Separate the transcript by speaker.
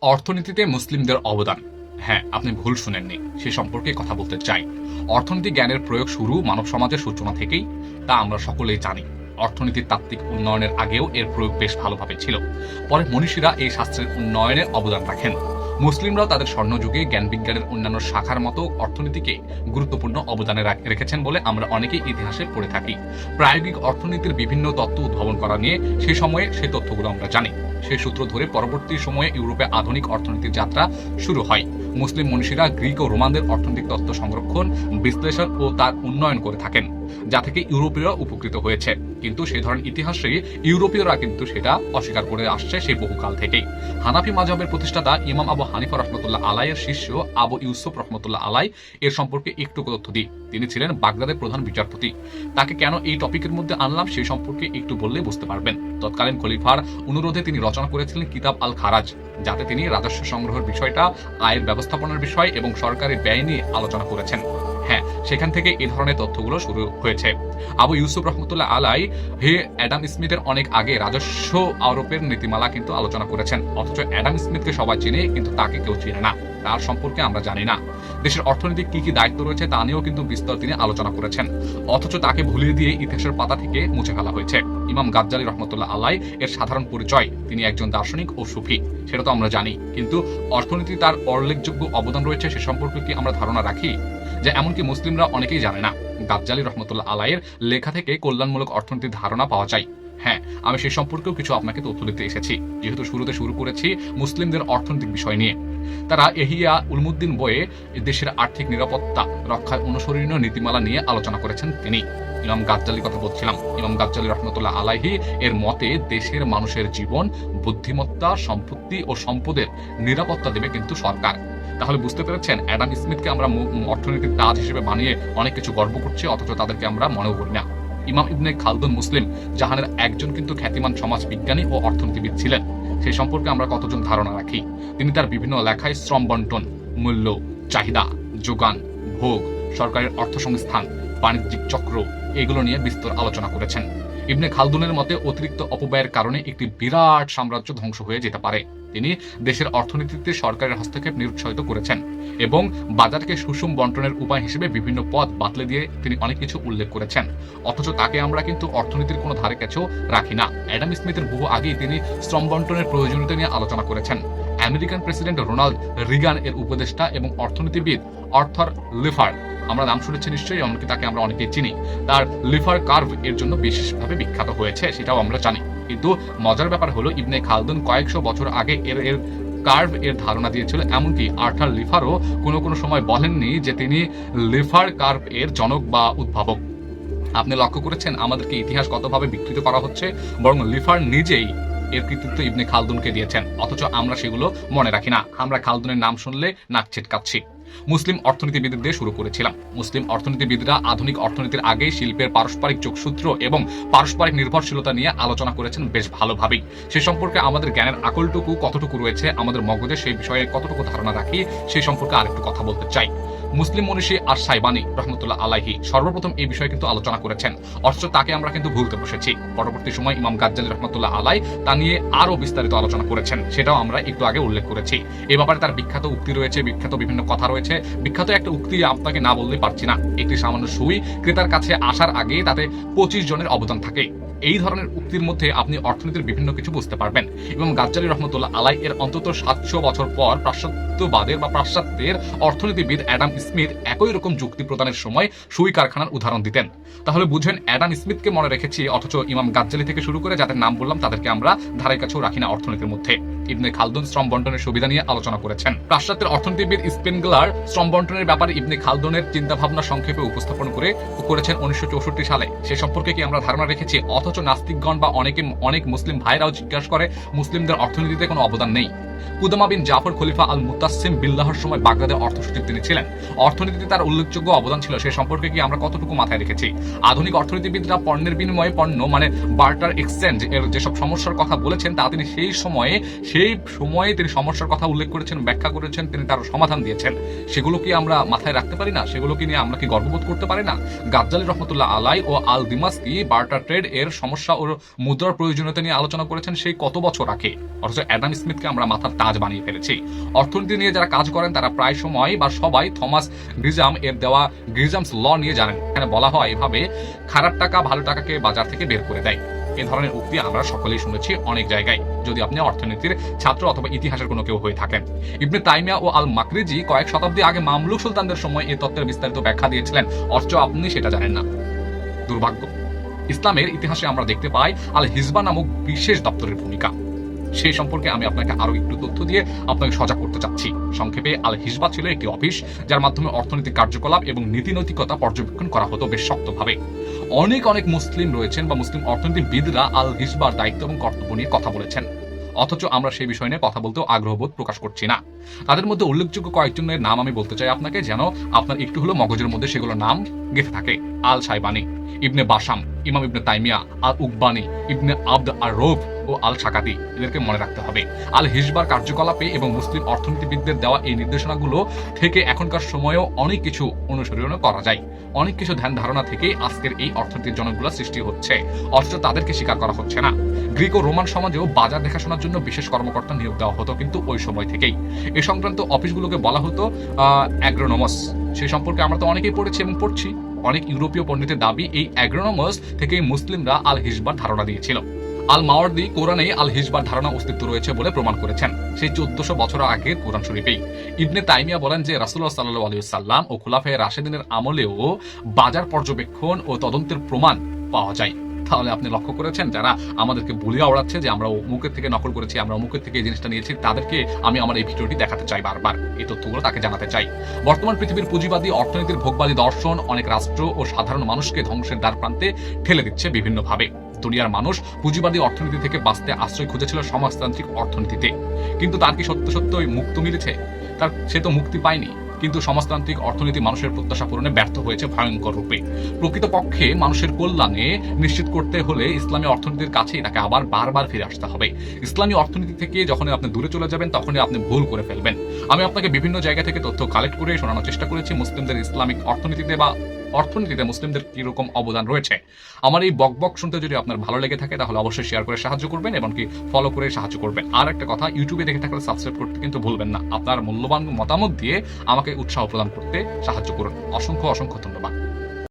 Speaker 1: অর্থনীতিতে মুসলিমদের অবদান। হ্যাঁ আপনি ভুল শুনেননি, সে সম্পর্কে কথা বলতে চাই। অর্থনীতি জ্ঞানের প্রয়োগ শুরু মানব সমাজের সূচনা থেকেই, তা আমরা সকলেই জানি। অর্থনীতির তাত্ত্বিক উন্নয়নের আগেও এর প্রয়োগ বেশ ভালোভাবে ছিল। পরে মনীষীরা এই শাস্ত্রের উন্নয়নে অবদান রাখেন। মুসলিমরাও তাদের স্বর্ণযুগে জ্ঞান বিজ্ঞানের অন্যান্য শাখার মতো অর্থনীতিকে গুরুত্বপূর্ণ অবদানে রেখেছেন বলে আমরা অনেকেই ইতিহাসে পড়ে থাকি। প্রায়োগিক অর্থনীতির বিভিন্ন তত্ত্ব উদ্ভাবন করা নিয়ে সে সময়ে সেই তথ্যগুলো আমরা জানি। সেই সূত্র ধরে পরবর্তী সময়ে ইউরোপে আধুনিক অর্থনীতির যাত্রা শুরু হয়। মুসলিম মনীষীরা গ্রিক ও রোমানদের অর্থনৈতিক তত্ত্ব সংরক্ষণ, বিশ্লেষণ ও তার উন্নয়ন করে থাকেন। যা থেকে ইউরোপীয়রা উপকৃত হয়েছে। কিন্তু সেই ধরনের ইতিহাসে ইউরোপীয়রা কিন্তু সেটা অস্বীকার করে আসছে সেই বহুকাল থেকেই। হানাফি মাযহাবের প্রতিষ্ঠাতা ইমাম আবু হানিফা রহমতুল্লাহ আলাইয়ের শিষ্য আবু ইউসুফ রহমতুল্লাহ আলাই এর সম্পর্কে একটু তথ্য দিই। তিনি ছিলেন বাগদাদের প্রধান বিচারপতি। তাকে কেন এই টপিকের মধ্যে আনলাম সেই সম্পর্কে একটু বললেই বুঝতে পারবেন। তৎকালীন খলিফার অনুরোধে তিনি রচনা করেছিলেন কিতাব আল খারাজ যাতে তিনি রাজস্ব সংগ্রহের বিষয়টা, আয়ের ব্যবস্থাপনার বিষয় এবং সরকারি ব্যয় নিয়ে আলোচনা করেছেন। হ্যাঁ সেখান থেকে এই ধরনের তথ্যগুলো শুরু হয়েছে। আবু ইউসুফ রহমতুল্লাহ আলাই হে অ্যাডাম স্মিথের অনেক আগে রাজস্ব আরোপের নীতিমালা কিন্তু আলোচনা করেছেন। অথচ অ্যাডাম স্মিথকে সবাই চিনে, কিন্তু তাকে কেউ চিনে না। তার সম্পর্কে আমরা জানি না। দেশের অর্থনৈতিক কি কি দায়িত্ব রয়েছে তা নিয়েও কিন্তু বিস্তর তিনি আলোচনা করেছেন। অথচ তাকে ভুলিয়ে দিয়ে ইতিহাসের পাতা থেকে মুছে ফেলা হয়েছে। ইমাম গাজ্জালি রহমতুল্লাহ আলাই এর সাধারণ পরিচয়। তিনি একজন দার্শনিক ও সুফি, সেটা তো আমরা জানি। কিন্তু অর্থনীতি তার উল্লেখযোগ্য অবদান রয়েছে, সে সম্পর্কে কি আমরা ধারণা রাখি? যে এমনকি মুসলিমরা অনেকেই জানে না। গাজ্জালি রহমতুল্লাহ আলাইয়ের লেখা থেকে কল্যাণমূলক অর্থনীতির ধারণা পাওয়া যায়। হ্যাঁ আমি সেই সম্পর্কেও কিছু আপনাকে তথ্য দিতে এসেছি। যেহেতু শুরুতে শুরু করেছি মুসলিমদের অর্থনৈতিক বিষয় নিয়ে। তারা এহিয়া উলমুদ্দিন বইয়ে দেশের আর্থিক নিরাপত্তা, রক্ষায় অনুসরণীয় নীতিমালা নিয়ে আলোচনা করেছেন তিনি। ইমাম গাজ্জালির কথা বলছিলাম। ইমাম গাজ্জালি রহমতুল্লাহ আলাহি এর মতে দেশের মানুষের জীবন, বুদ্ধিমত্তা, সম্পত্তি ও সম্পদের নিরাপত্তা দেবে কিন্তু সরকার। তাহলে বুঝতে পেরেছেন, অ্যাডাম স্মিথকে আমরা অর্থনীতির তাজ হিসেবে বানিয়ে অনেক কিছু গর্ব করছি, অথচ তাদেরকে আমরা মনেও করি না। ইমাম ইবনে খালদুন মুসলিম, জাহানের একজন কিন্তু খ্যাতিমান সমাজ বিজ্ঞানী ও অর্থনীতিবিদ ছিলেন। সেই সম্পর্কে আমরা কতজন ধারণা রাখি? তিনি তার বিভিন্ন লেখায় শ্রম বন্টন, মূল্য, চাহিদা, যোগান, ভোগ, সরকারের অর্থসংস্থান, বাণিজ্যিক চক্র এগুলো নিয়ে বিস্তর আলোচনা করেছেন। ইবনে খালদুনের মতে অতিরিক্ত অপব্যয়ের কারণে একটি বিরাট সাম্রাজ্য ধ্বংস হয়ে যেতে পারে। তিনি দেশের অর্থনীতিতে সরকারের হস্তক্ষেপ নিরুৎসাহিত করেছেন এবং বাজারকে সুষম বন্টনের উপায় হিসেবে বিভিন্ন পথ বাতলে দিয়ে তিনি অনেক কিছু উল্লেখ করেছেন। অথচ তাকে আমরা কিন্তু অর্থনীতির কোনো ধারে কাছেও রাখি না। অ্যাডাম স্মিথের বহু আগেই তিনি শ্রম বন্টনের প্রয়োজনীয়তা নিয়ে আলোচনা করেছেন। আমেরিকান প্রেসিডেন্ট রোনাল্ড রিগান এর উপদেষ্টা এবং অর্থনীতিবিদ অর্থর লিফার আমরা নাম শুনেছি নিশ্চয়ই, এমনকি তাকে আমরা অনেকে চিনি। তার লিফার কার্ভ এর জন্য বিশেষভাবে বিখ্যাত হয়েছে, সেটাও আমরা জানি। কিন্তু মজার ব্যাপার হলো, ইবনে খালদুন কয়েকশো বছর আগে এর এর কার্ভ এর ধারণা দিয়েছিল, এমনকি আর্থার লিফারও কোনো কোনো সময় বলেননি যে তিনি লিফার কার্ভ এর জনক বা উদ্ভাবক। আপনি লক্ষ্য করেছেন আমাদেরকে ইতিহাস কতভাবে বিকৃত করা হচ্ছে? বরং লিফার নিজেই এর কৃতিত্ব ইবনে খালদুনকে দিয়েছেন, অথচ আমরা সেগুলো মনে রাখি না। আমরা খালদুনের নাম শুনলে নাক ছিটকাচ্ছি। মুসলিম অর্থনীতিবিদদের দিয়ে শুরু করেছিলাম। মুসলিম অর্থনীতিবিদরা আধুনিক অর্থনীতির আগে শিল্পের পারস্পরিক যোগসূত্র এবং পারস্পরিক নির্ভরশীলতা নিয়ে আলোচনা করেছেন বেশ ভালোভাবেই। সে সম্পর্কে আমাদের জ্ঞানের আকলটুকু কতটুকু রয়েছে, আমাদের মগজে সেই বিষয়ে কতটুকু ধারণা রাখি সেই সম্পর্কে আরেকটু কথা বলতে চাই। মুসলিম মনীষী আর সাইবানি রহমতুল্লাহ আলাহি সর্বপ্রথম এই বিষয়ে কিন্তু আলোচনা করেছেন। অথচ তাকে আমরা কিন্তু ভুলতে বসেছি। পরবর্তী সময় ইমাম গাজ্জালি রহমতুল্লাহ আলাই তা নিয়ে আরও বিস্তারিত আলোচনা করেছেন। সেটাও আমরা একটু আগে উল্লেখ করেছি। এ ব্যাপারে তার বিখ্যাত উক্তি রয়েছে, বিখ্যাত বিভিন্ন কথা রয়েছে। বিখ্যাত একটা উক্তি আপনাকে না বলতে পারছি না। একটি সামান্য সুই ক্রেতার কাছে আসার আগে তাতে পঁচিশ জনের অবদান থাকে। এই ধরনের উক্তির মধ্যে আপনি অর্থনীতির বিভিন্ন কিছু বুঝতে পারবেন। এবং গাজ্জালি রহমতুল্লাহ আলাই এর অন্তত সাতশো বছর পর পাশ্চাত্যবাদের বা পাশ্চাত্যের অর্থনীতিবিদ অ্যাডাম স্মিথ একই রকম যুক্তি প্রদানের সময় সুই কারখানার উদাহরণ দিতেন। তাহলে বুঝেন, অ্যাডাম স্মিথকে মনে রেখেছি, অথচ ইমাম গাজ্জালি থেকে শুরু করে যাদের নাম বললাম, তাদেরকে আমরা ধারের কাছেও রাখি না অর্থনীতির মধ্যে। ইবনে খালদুন শ্রম বন্টনের সুবিধা নিয়ে আলোচনা করেছেন। পাশ্চাত্যের অর্থনীতিবিদ স্পেনগলার শ্রম বন্টনের ব্যাপারে ইবনে খালদুনের চিন্তাভাবনা সংক্ষেপে উপস্থাপন করে করেছেন উনিশশো চৌষট্টি সালে। সে সম্পর্কে কি আমরা ধারণা রেখেছি? অথচ নাস্তিকগণ বা অনেকে, অনেক মুসলিম ভাইরাও জিজ্ঞাসা করে, মুসলিমদের অর্থনীতিতে কোনো অবদান নেই। কুদামা বিন জাফর খলিফা আল মুতাসিম বিল্লাহর সময় বাগদাদের অর্থ সচিব তিনি ছিলেন। অর্থনীতিতে তার উল্লেখযোগ্য অবদান ছিল, সে সম্পর্কে কি আমরা কতটুকু মাথায় রেখেছি? আধুনিক অর্থনীতিবিদরা পণ্যের বিনিময়ে পণ্য মানে বার্টার এক্সচেঞ্জ এর যেসব সমস্যার কথা বলেছেন, তা তিনি সেই সময়ে সেই সময়ে তিনি সমস্যার কথা উল্লেখ করেছেন, ব্যাখ্যা করেছেন, তিনি তার সমাধান দিয়েছেন। সেগুলো কি আমরা মাথায় রাখতে পারি না? সেগুলো কি নিয়ে আমরা কি গর্ববোধ করতে পারি না? গাজ্জালি রহমতুল্লাহ আলাই ও আল দিমাসকি বার্টার ট্রেড এর সমস্যা ও মুদ্রার প্রয়োজনীয়তা নিয়ে আলোচনা করেছেন সেই কত বছর আগে। অথচ অ্যাডাম স্মিথকে আমরা মাথার তাজ বানিয়ে ফেলেছি। অর্থনীতি নিয়ে যারা কাজ করেন, তারা প্রায় সময় বা সবাই থমাস গ্রিজাম এর দেওয়া গ্রিজামস ল নিয়ে জানেন। এখানে বলা হয় এভাবে খারাপ টাকা ভালো টাকাকে বাজার থেকে বের করে দেয়। এ ধরনের উক্তি আমরা সকলেই শুনেছি অনেক জায়গায়। যদি আপনি অর্থনীতির ছাত্র অথবা ইতিহাসের কোনো কেউ হয়ে থাকেন। ইবনে তাইমিয়া ও আল মাকরিজি কয়েক শতাব্দী আগে মামলুক সুলতানদের সময় এই তত্ত্বের বিস্তারিত ব্যাখ্যা দিয়েছিলেন। অথচ আপনি সেটা জানেন না। দুর্ভাগ্য। ইসলামের ইতিহাসে আমরা দেখতে পাই আল হিজবা নামক বিশেষ দপ্তরের ভূমিকা। সেই সম্পর্কে আমি আপনাকে আরও একটু তথ্য দিয়ে আপনাকে সজাগ করতে চাচ্ছি। সংক্ষেপে আল হিজবা ছিল একটি অফিস যার মাধ্যমে অর্থনৈতিক কার্যকলাপ এবং নীতি নৈতিকতা পর্যবেক্ষণ করা হতো বেশ শক্তভাবে। অনেক অনেক মুসলিম রয়েছেন বা মুসলিম অর্থনীতিবিদরা আল হিজবার দায়িত্ব এবং কর্তব্য নিয়ে কথা বলেছেন। অথচ আমরা সেই বিষয় নিয়ে কথা বলতেও আগ্রহবোধ প্রকাশ করছি না। তাদের মধ্যে উল্লেখযোগ্য কয়েকজনের নাম আমি বলতে চাই আপনাকে যেন আপনার একটু হলো মগজের মধ্যে সেগুলোর নাম গেঁথে থাকে। আল সাইবানি ইবনে বাসাম ইমাম ইবনে তাইমিয়া, আল উকবানি, ইবনে আব্দ আর রোফ ও আল সাকাতি এদেরকে মনে রাখতে হবে। আল হিজবার কার্যকলাপে এবং মুসলিম অর্থনীতিবিদদের দেওয়া এই নির্দেশনাগুলো থেকে এখনকার সময়েও অনেক কিছু অনুসরণ করা যায়। অনেক কিছু ধ্যান ধারণা থেকেই আজকের এই অর্থনীতির জনকগুলো সৃষ্টি হচ্ছে। অথচ তাদেরকে স্বীকার করা হচ্ছে না। গ্রিক ও রোমান সমাজেও বাজার দেখাশোনার জন্য বিশেষ কর্মকর্তা নিয়োগ দেওয়া হতো কিন্তু ওই সময় থেকেই। এ সংক্রান্ত অফিসগুলোকে বলা হতো অ্যাগ্রোনমাস। সেই সম্পর্কে আমরা তো অনেকেই পড়েছি এবং পড়ছি। অনেক ইউরোপীয় পণ্ডিতের দাবি, এই অ্যাগ্রোনমাস থেকে মুসলিমরা আল হিসবার ধারণা দিয়েছিল। আল মাওয়ার্দি কোরআনে আল হিসবার ধারণা অস্তিত্ব রয়েছে বলে প্রমাণ করেছেন। সেই চোদ্দশো বছর আগে কোরআন শরীফেই। ইবনে তাইমিয়া বলেন যে রাসুল্লাহ সাল্লু আলী সাল্লাম ও খুলাফে রাশেদিনের আমলেও বাজার পর্যবেক্ষণ ও তদন্তের প্রমাণ পাওয়া যায়। তাহলে আপনি লক্ষ্য করেছেন যারা আমাদেরকে বলিয়া ওড়াচ্ছে যে আমরা অমুকের থেকে নকল করেছি, আমরা অমুকের থেকে এই জিনিসটা নিয়েছি, তাদেরকে আমি আমার এই ভিডিওটি দেখাতে চাই বারবার। এই তথ্যগুলো তাকে জানাতে চাই। বর্তমান পৃথিবীর পুঁজিবাদী, অর্থনীতির ভোগবাদী দর্শন অনেক রাষ্ট্র ও সাধারণ মানুষকে ধ্বংসের দ্বার প্রান্তে ঠেলে দিচ্ছে বিভিন্নভাবে। দুনিয়ার মানুষ পুঁজিবাদী অর্থনীতি থেকে বাঁচতে আশ্রয় খুঁজেছিল সমাজতান্ত্রিক অর্থনীতিতে। কিন্তু তার কি সত্য সত্যই মুক্ত মিলেছে? তার সে তো মুক্তি পায়নি। কিন্তু সমাজতান্ত্রিক অর্থনীতি মানুষের প্রত্যাশা পূরণে ব্যর্থ হয়েছে ভয়ঙ্কর রূপে। প্রকৃতপক্ষে মানুষের কল্যাণে নিশ্চিত করতে হলে ইসলামী অর্থনীতির কাছে এটাকে আবার বারবার ফিরে আসতে হবে। ইসলামী অর্থনীতি থেকে যখন আপনি দূরে চলে যাবেন, তখনই আপনি ভুল করে ফেলবেন। আমি আপনাকে বিভিন্ন জায়গা থেকে তথ্য কালেক্ট করে শোনানোর চেষ্টা করেছি। মুসলিমদের ইসলামিক অর্থনীতিতে বা অর্থনীতিতে মুসলিমদের কীরকম অবদান রয়েছে? আমার এই বক বক শুনতে যদি আপনার ভালো লেগে থাকে, তাহলে অবশ্যই শেয়ার করে সাহায্য করবেন এবং কি ফলো করে সাহায্য করবেন। আর একটা কথা ইউটিউবে দেখে থাকলে সাবস্ক্রাইব করতে কিন্তু ভুলবেন না। আপনার মূল্যবান মতামত দিয়ে আমাকে উৎসাহ প্রদান করতে সাহায্য করুন। অসংখ্য অসংখ্য ধন্যবাদ।